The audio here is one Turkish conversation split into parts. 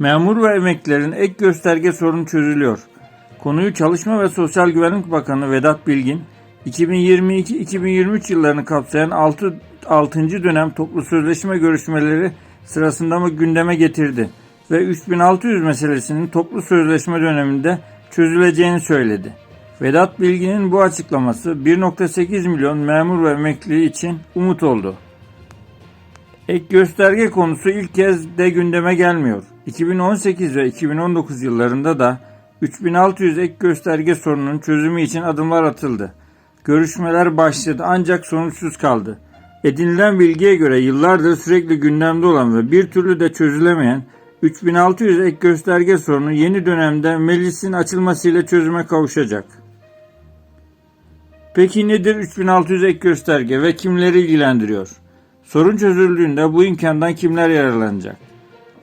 Memur ve emeklilerin ek gösterge sorunu çözülüyor. Konuyu Çalışma ve Sosyal Güvenlik Bakanı Vedat Bilgin, 2022-2023 yıllarını kapsayan 6. 6. dönem toplu sözleşme görüşmeleri sırasında mı gündeme getirdi ve 3600 meselesinin toplu sözleşme döneminde çözüleceğini söyledi. Vedat Bilgin'in bu açıklaması 1.8 milyon memur ve emekli için umut oldu. Ek gösterge konusu ilk kez de gündeme gelmiyor. 2018 ve 2019 yıllarında da 3600 ek gösterge sorununun çözümü için adımlar atıldı. Görüşmeler başladı ancak sonuçsuz kaldı. Edinilen bilgiye göre yıllardır sürekli gündemde olan ve bir türlü de çözülemeyen 3600 ek gösterge sorunu yeni dönemde meclisin açılmasıyla çözüme kavuşacak. Peki nedir 3600 ek gösterge ve kimleri ilgilendiriyor? Sorun çözüldüğünde bu imkandan kimler yararlanacak?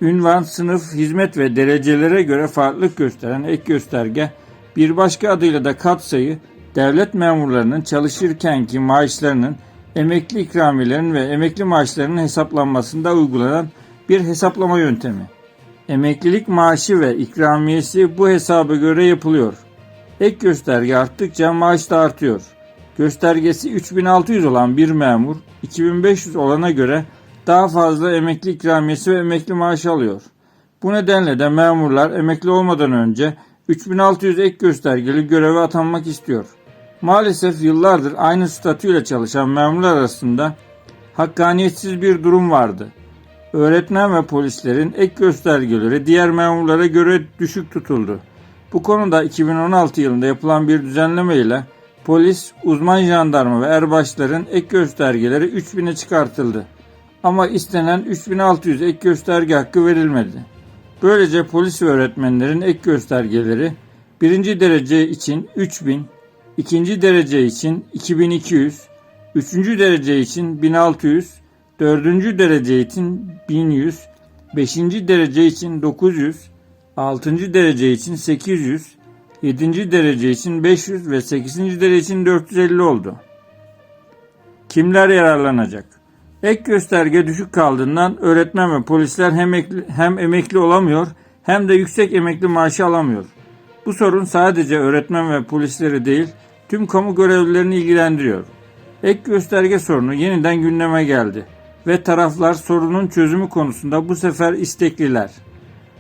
Ünvan, sınıf, hizmet ve derecelere göre farklılık gösteren ek gösterge, bir başka adıyla da katsayı, devlet memurlarının çalışırkenki maaşlarının, emekli ikramiyelerinin ve emekli maaşlarının hesaplanmasında uygulanan bir hesaplama yöntemi. Emeklilik maaşı ve ikramiyesi bu hesaba göre yapılıyor. Ek gösterge arttıkça maaş da artıyor. Göstergesi 3600 olan bir memur 2500 olana göre daha fazla emekli ikramiyesi ve emekli maaşı alıyor. Bu nedenle de memurlar emekli olmadan önce 3600 ek göstergeli göreve atanmak istiyor. Maalesef yıllardır aynı statüyle çalışan memurlar arasında hakkaniyetsiz bir durum vardı. Öğretmen ve polislerin ek göstergeleri diğer memurlara göre düşük tutuldu. Bu konuda 2016 yılında yapılan bir düzenleme ile polis, uzman jandarma ve erbaşların ek göstergeleri 3000'e çıkartıldı. Ama istenen 3600 ek gösterge hakkı verilmedi. Böylece polis ve öğretmenlerin ek göstergeleri birinci derece için 3000, ikinci derece için 2200, üçüncü derece için 1600, dördüncü derece için 1100, beşinci derece için 900, altıncı derece için 800, 7. derece için 500 ve 8. derece için 450 oldu. Kimler yararlanacak? Ek gösterge düşük kaldığından öğretmen ve polisler hem emekli, hem emekli olamıyor hem de yüksek emekli maaşı alamıyor. Bu sorun sadece öğretmen ve polisleri değil, tüm kamu görevlilerini ilgilendiriyor. Ek gösterge sorunu yeniden gündeme geldi ve taraflar sorunun çözümü konusunda bu sefer istekliler.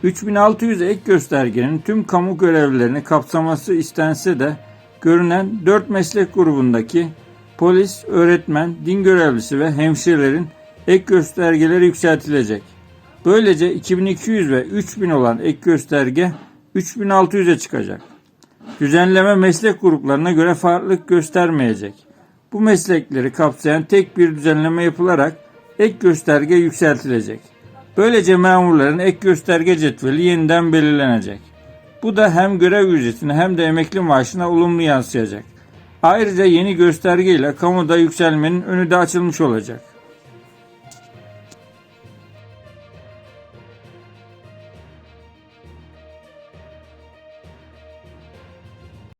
3600 ek göstergenin tüm kamu görevlilerini kapsaması istense de görünen 4 meslek grubundaki polis, öğretmen, din görevlisi ve hemşirelerin ek göstergeleri yükseltilecek. Böylece 2200 ve 3000 olan ek gösterge 3600'e çıkacak. Düzenleme meslek gruplarına göre farklılık göstermeyecek. Bu meslekleri kapsayan tek bir düzenleme yapılarak ek gösterge yükseltilecek. Böylece memurların ek gösterge cetveli yeniden belirlenecek. Bu da hem görev ücretine hem de emekli maaşına olumlu yansıyacak. Ayrıca yeni gösterge ile kamuda yükselmenin önü de açılmış olacak.